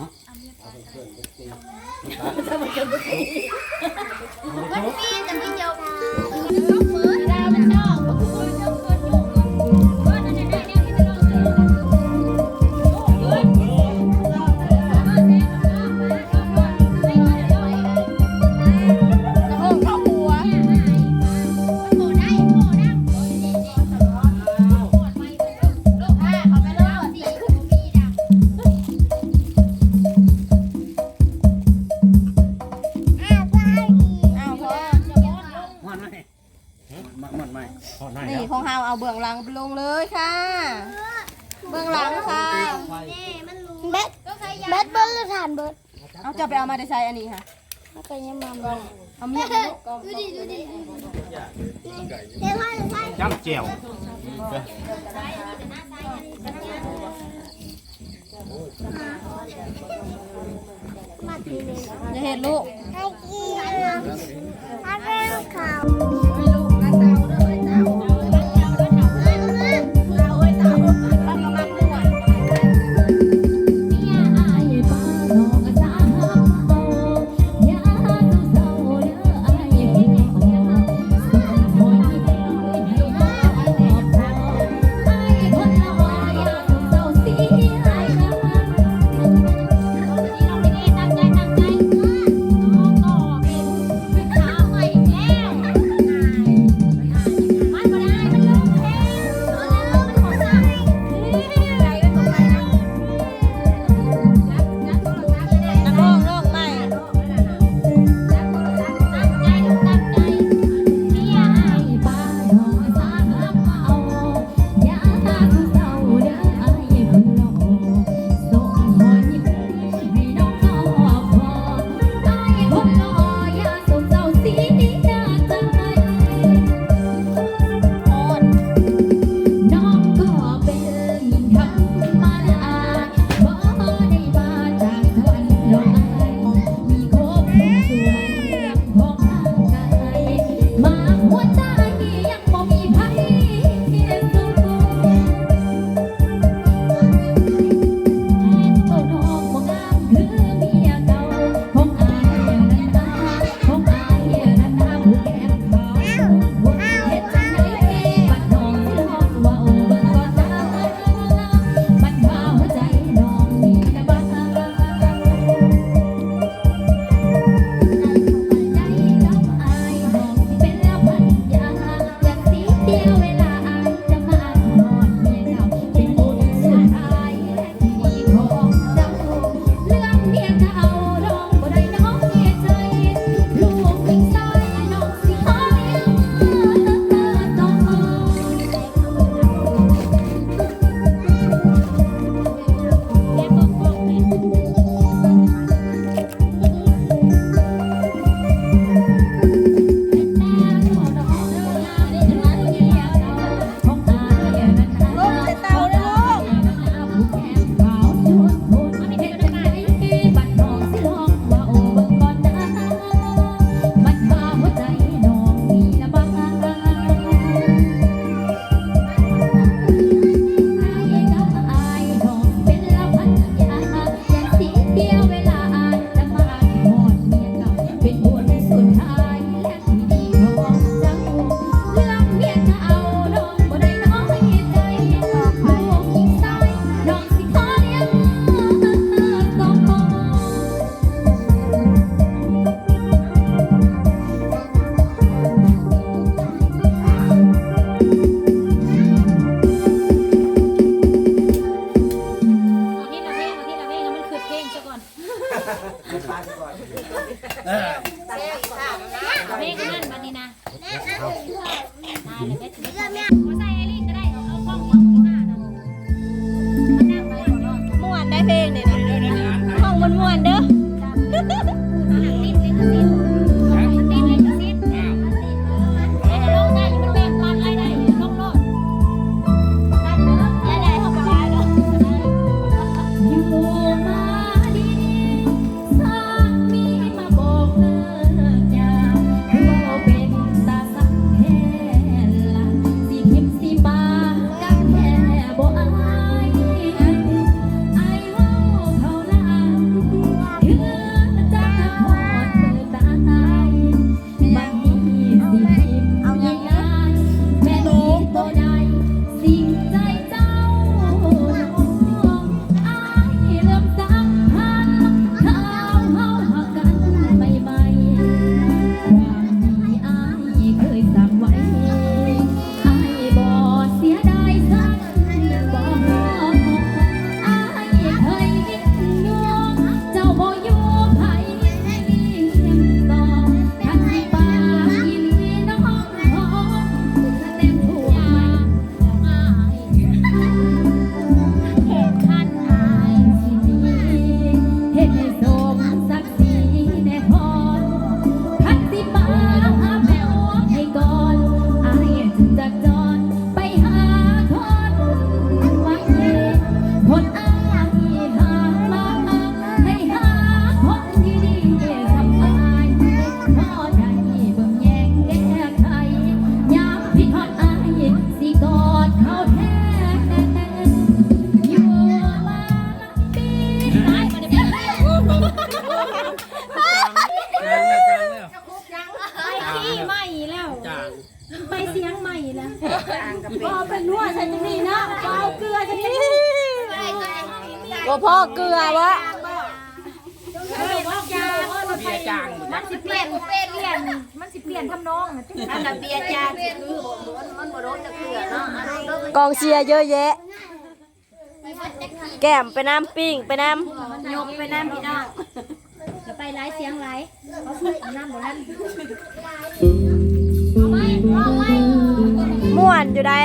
นาะเอาไปเพื่อนไปตีมันมีแต่ไม่จบ ฮาเอาเบื้องหลังลงเลยค่ะ เบื้องหลังค่ะเบ็ดเบ็ดเบิ้ลฐานเบิดเอาจะไปเอามาได้ใส่อันนี้ค่ะเอาไปยังมาบ้งเอามีดดูดิดูดิจ้ำเจียวจะเห็นลูก บ่พ่อเกลือวะเออบ่ยาว่าเราไปมันสิเปลี่ยนเปลี่ยนเปลี่ยน มันสิเปลี่ยนทำนองอะอันน่ะเบียร์จานคือบ่ม้วนมันบ่โดนจะเกลือเนาะอันนั้นเด้อกองเชียร์เยอะแยะ แก้มไปน้ำปิ้งไปน้ยกไปน้ำพี่น้องจะไปไล่เสียงไล่เขาเอาน้ำบ่นั่นำม่วนอยู่ได้